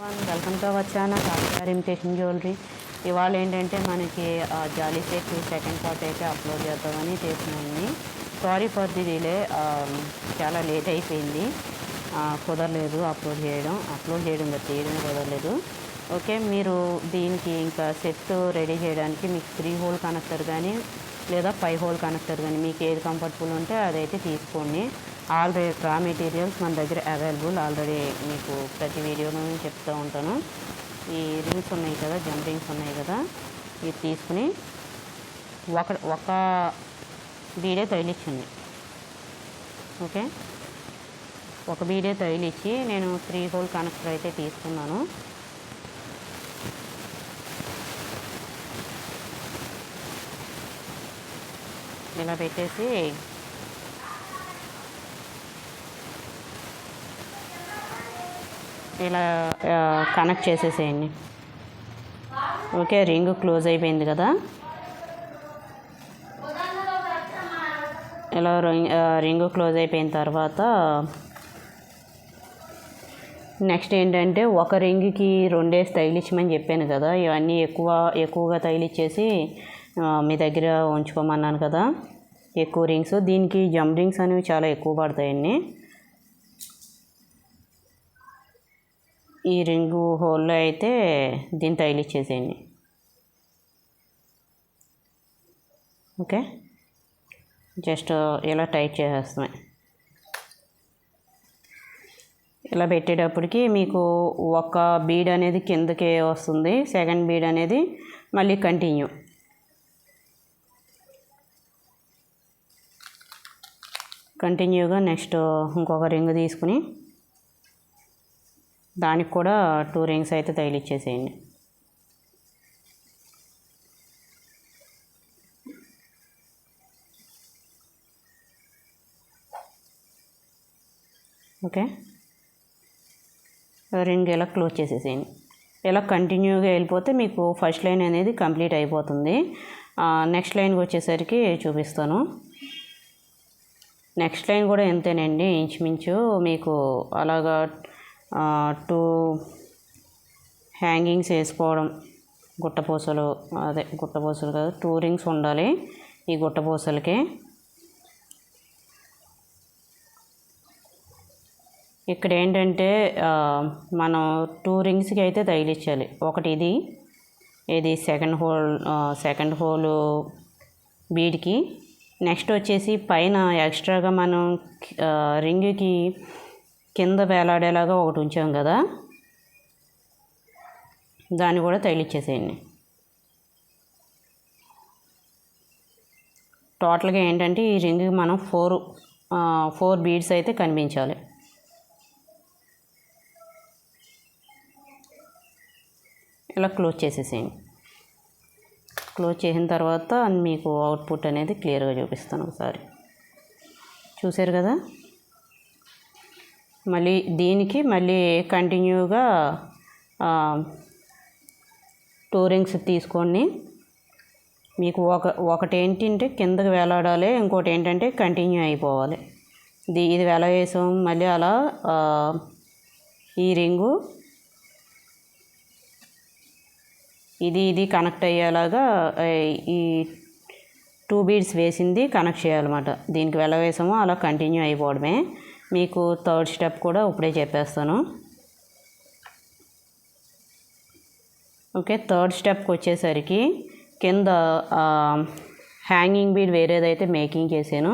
Welcome to our channel RR imitation jewellery ఇవాళ ఏంటంటే మనకి జాలీ సెట్ సెకండ్ పార్ట్ అయితే అప్లోడ్ చేద్దామని చేసినాయండి సారీ ఫర్ ది డిలే చాలా లేట్ అయిపోయింది. కుదరలేదు అప్లోడ్ చేయడం. అప్లోడ్ చేయడం తీయడం కుదరలేదు. ఓకే మీరు దీనికి ఇంకా సెట్ రెడీ చేయడానికి మీకు త్రీ హోల్ కనెక్టర్ కానీ లేదా ఫైవ్ హోల్ కనెక్టర్ కానీ మీకు ఏది కంఫర్టబుల్ ఉంటే అదైతే తీసుకోండి. ఆల్రెడీ రా మెటీరియల్స్ మన దగ్గర అవైలబుల్ ఆల్రెడీ మీకు ప్రతి వీడియోలో చెప్తూ ఉంటాను. ఈ రింగ్స్ ఉన్నాయి కదా జంప్ రింగ్స్ ఉన్నాయి కదా ఇది తీసుకుని ఒక ఒక బీడే తగిలిచ్చింది ఓకే ఒక బీడే తగిలిచ్చి నేను త్రీ హోల్ కనెక్టర్ అయితే తీసుకున్నాను. ఇలా పెట్టేసి ఇలా కనెక్ట్ చేసేసేయండి. ఓకే రింగ్ క్లోజ్ అయిపోయింది కదా? ఇలా రింగ్ రింగ్ క్లోజ్ అయిపోయిన తర్వాత నెక్స్ట్ ఏంటంటే ఒక రింగ్కి రెండేసి తగిలించమని చెప్పాను కదా. ఇవన్నీ ఎక్కువ ఎక్కువగా తగిలిచ్చేసి మీ దగ్గర ఉంచుకోమన్నాను కదా. ఎక్కువ రింగ్స్ దీనికి జంప్ రింగ్స్ అనేవి చాలా ఎక్కువ పడతాయండి. ఈ రింగు హోల్లో అయితే దీన్ని తగిలిచ్చేసేయండి ఓకే? జస్ట్ ఇలా టైట్ చేసేస్తున్నాయి ఇలా పెట్టేటప్పటికి మీకు ఒక బీడ్ అనేది కిందకి వస్తుంది. సెకండ్ బీడ్ అనేది మళ్ళీ కంటిన్యూ. కంటిన్యూగా నెక్స్ట్ ఇంకొక రింగ్ తీసుకుని దానికి కూడా టూ రింగ్స్ అయితే తగిలిచ్చేసేయండి. ఓకే. రింగ్ ఇలా క్లోజ్ చేసేసేయండి. ఇలా కంటిన్యూగా వెళ్ళిపోతే మీకు ఫస్ట్ లైన్ అనేది కంప్లీట్ అయిపోతుంది. నెక్స్ట్ లైన్కి వచ్చేసరికి చూపిస్తాను. నెక్స్ట్ లైన్ కూడా ఎంతేనండి ఇంచుమించు మీకు అలాగా టూ హ్యాంగింగ్స్ వేసుకోవడం. గుట్టపూసలు అదే గుట్టపూసలు కాదు టూ రింగ్స్ ఉండాలి ఈ గుట్టపూసలకి. ఇక్కడ ఏంటంటే మనం టూ రింగ్స్కి అయితే తగిలించాలి ఒకటి ఇది ఇది సెకండ్ హోల్ సెకండ్ హోల్ బీడ్కి. నెక్స్ట్ వచ్చేసి పైన ఎక్స్ట్రాగా మనం రింగ్కి కింద వేలాడేలాగా ఒకటి ఉంచాం కదా. దాన్ని కూడా తగిలిచ్చేసేయండి. టోటల్గా ఏంటంటే ఈ రింగ్కి మనం ఫోర్ ఫోర్ బీడ్స్ అయితే కనిపించాలి. ఇలా క్లోజ్ చేసేసేయండి. క్లోజ్ చేసిన తర్వాత మీకు అవుట్పుట్ అనేది క్లియర్గా చూపిస్తాను ఒకసారి. చూసారు కదా? మళ్ళీ దీనికి మళ్ళీ కంటిన్యూగా టూ రింగ్స్ తీసుకోండి. మీకు ఒక ఒకటి ఏంటంటే కిందకి వేలాడాలి ఇంకోటి ఏంటంటే కంటిన్యూ అయిపోవాలి. ఇది ఇది వేల వేసాం మళ్ళీ అలా ఈ రింగు ఇది ఇది కనెక్ట్ అయ్యేలాగా ఈ టూ బీడ్స్ వేసింది కనెక్ట్ చేయాలన్నమాట. దీనికి వెళ్ళ వేసామో అలా కంటిన్యూ అయిపోవడమే. మీకు థర్డ్ స్టెప్ కూడా ఇప్పుడే చెప్పేస్తాను. ఓకే థర్డ్ స్టెప్కి వచ్చేసరికి కింద హ్యాంగింగ్ బీడ్ వేరేదైతే మేకింగ్ చేశాను.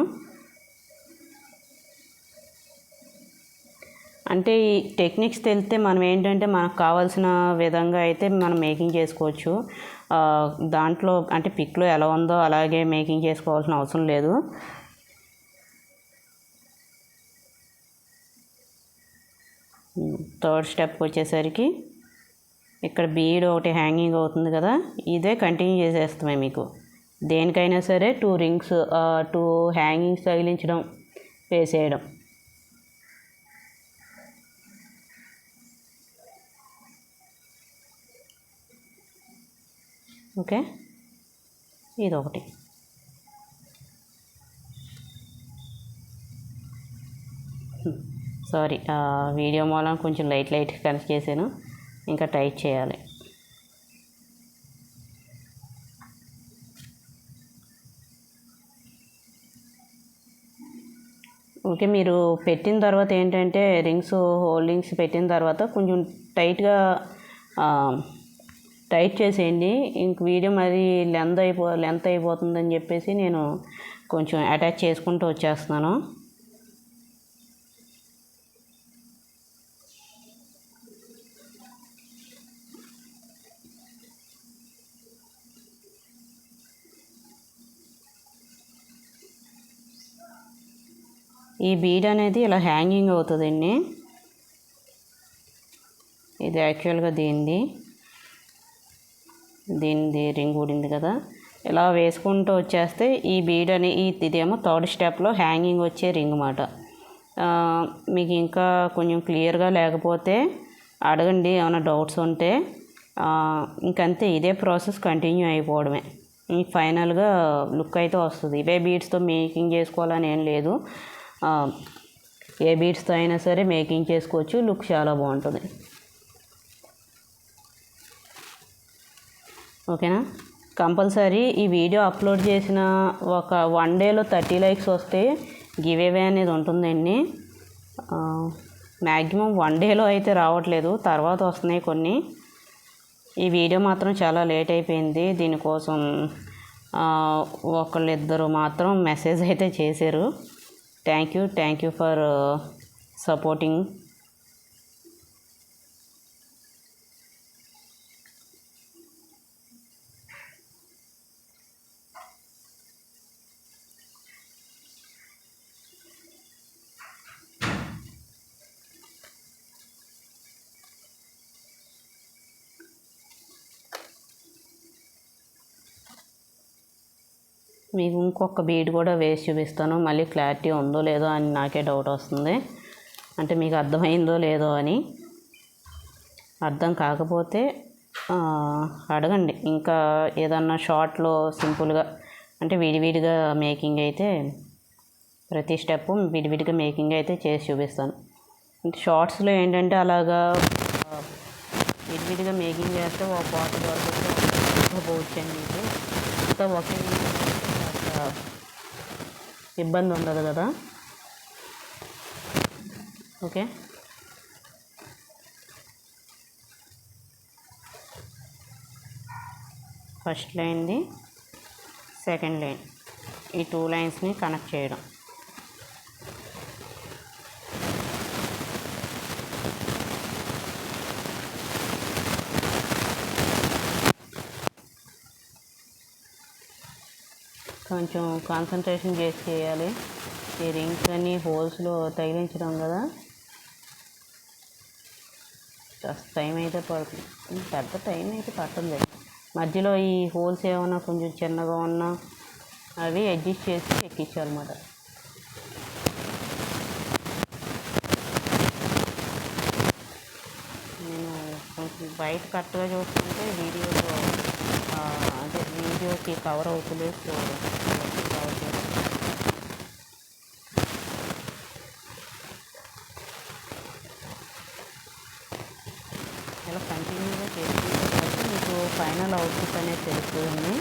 అంటే ఈ టెక్నిక్స్ తెలిస్తే మనం ఏంటంటే మనకు కావాల్సిన విధంగా అయితే మనం మేకింగ్ చేసుకోవచ్చు. దాంట్లో అంటే పిక్లో ఎలా ఉందో అలాగే మేకింగ్ చేసుకోవాల్సిన అవసరం లేదు. థర్డ్ స్టెప్ వచ్చేసరికి ఇక్కడ బీడ్ ఒకటి హ్యాంగింగ్ అవుతుంది కదా ఇదే కంటిన్యూ చేసేస్తామే మీకు. దేనికైనా సరే టూ రింగ్స్ టూ హ్యాంగింగ్స్ తగిలించడం వేసేయడం ఓకే? ఇది ఒకటి సారీ వీడియో మూలం కొంచెం లైట్ లైట్ కనెక్ట్ చేశాను. ఇంకా టైట్ చేయాలి. ఓకే మీరు పెట్టిన తర్వాత ఏంటంటే రింగ్స్ హోల్డింగ్స్ పెట్టిన తర్వాత కొంచెం టైట్గా టైట్ చేసేయండి. ఇంక వీడియో మరి లెంత్ అయిపో లెంత్ అయిపోతుందని చెప్పేసి నేను కొంచెం అటాచ్ చేసుకుంటూ వచ్చేస్తున్నాను. ఈ బీడ్ అనేది ఇలా హ్యాంగింగ్ అవుతుందండి. ఇది యాక్చువల్గా దీనిది. దీనిది రింగ్ ఊడింది కదా. ఇలా వేసుకుంటూ వచ్చేస్తే ఈ బీడ్ అని ఇదేమో థర్డ్ స్టెప్లో హ్యాంగింగ్ వచ్చే రింగ్ అన్నమాట మీకు ఇంకా కొంచెం క్లియర్గా లేకపోతే అడగండి ఏమైనా డౌట్స్ ఉంటే. ఇంకంతే ఇదే ప్రాసెస్ కంటిన్యూ అయిపోవడమే. ఫైనల్గా లుక్ అయితే వస్తుంది. ఇవే బీడ్స్తో మేకింగ్ చేసుకోవాలని ఏం లేదు. ఏ బీట్స్తో అయినా సరే మేకింగ్ చేసుకోవచ్చు. లుక్ చాలా బాగుంటుంది. ఓకేనా కంపల్సరీ ఈ వీడియో అప్లోడ్ చేసిన ఒక వన్ డేలో థర్టీ లైక్స్ వస్తే గివ్ అవే అనేది ఉంటుందండి. మ్యాక్సిమం వన్ డేలో అయితే రావట్లేదు. తర్వాత వస్తున్నాయి కొన్ని. ఈ వీడియో మాత్రం చాలా లేట్ అయిపోయింది. దీనికోసం ఒకళ్ళిద్దరు మాత్రం మెసేజ్ అయితే చేశారు. thank you thank you for uh, supporting మీకు ఇంకొక బీడ్ కూడా వేసి చూపిస్తాను. మళ్ళీ క్లారిటీ ఉందో లేదో అని నాకే డౌట్ వస్తుంది. అంటే మీకు అర్థమైందో లేదో అని. అర్థం కాకపోతే అడగండి. ఇంకా ఏదన్నా షార్ట్లో సింపుల్గా అంటే విడివిడిగా మేకింగ్ అయితే ప్రతి స్టెప్ విడివిడిగా మేకింగ్ అయితే చేసి చూపిస్తాను. షార్ట్స్లో ఏంటంటే అలాగా విడివిడిగా మేకింగ్ చేస్తే ఒక పాట వరకు పోవచ్చండి మీకు. అంతా ఒకే ఇబ్బంది ఉండదు కదా? ఓకే. ఫస్ట్ లైన్ది సెకండ్ లైన్. ఈ టూ లైన్స్ని కనెక్ట్ చేయడం. కొంచెం కాన్సన్ట్రేషన్ చేసి చేయాలి. ఈ రింగ్స్ అన్ని హోల్స్లో తగిలించడం కదా. టైం అయితే పడుతుంది. పెద్ద టైం అయితే పడుతుంది మధ్యలో ఈ హోల్స్ ఏమైనా కొంచెం చిన్నగా ఉన్నా అవి అడ్జస్ట్ చేసి ఎక్కించాలన్నమాట. నేను కొంచెం బయట కరెక్ట్గా చూస్తుంటే వీడియోలో వీడియోకి కవర్ అవుతుంది సో ఇలా కంటిన్యూగా చేసుకుంటే మీకు ఫైనల్ అవుట్పుట్ అనేది తెలుస్తుంది.